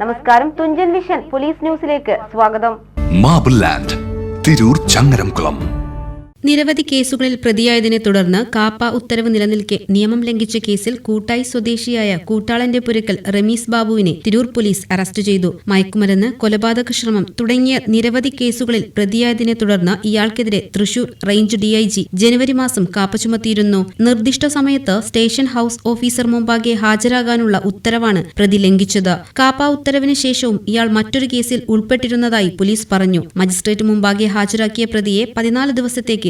നമസ്കാരം Thunchan vision police ന്യൂസിലേക്ക് സ്വാഗതം. Marble land Tirur Changaramkulam. നിരവധി കേസുകളിൽ പ്രതിയായതിനെ തുടർന്ന് കാപ്പ ഉത്തരവ് നിലനിൽക്കെ നിയമം ലംഘിച്ച കേസിൽ കൂട്ടായി സ്വദേശിയായ കൂട്ടാളന്റെ പുരക്കൽ റമീസ് ബാബുവിനെ തിരൂർ പോലീസ് അറസ്റ്റ് ചെയ്തു. മയക്കുമരുന്ന് കൊലപാതക ശ്രമം തുടങ്ങിയ നിരവധി കേസുകളിൽ പ്രതിയായതിനെ തുടർന്ന് ഇയാൾക്കെതിരെ തൃശൂർ റേഞ്ച് ഡിഐജി ജനുവരി മാസം കാപ്പ ചുമത്തിയിരുന്നു. നിർദ്ദിഷ്ട സമയത്ത് സ്റ്റേഷൻ ഹൌസ് ഓഫീസർ മുമ്പാകെ ഹാജരാകാനുള്ള ഉത്തരവാണ് പ്രതി ലംഘിച്ചത്. കാപ്പ ഉത്തരവിന് ശേഷവും ഇയാൾ മറ്റൊരു കേസിൽ ഉൾപ്പെട്ടിരുന്നതായി പോലീസ് പറഞ്ഞു. മജിസ്ട്രേറ്റ് മുമ്പാകെ ഹാജരാക്കിയ പ്രതിയെ പതിനാല് ദിവസത്തേക്ക്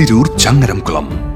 Tirur Changaramkulam.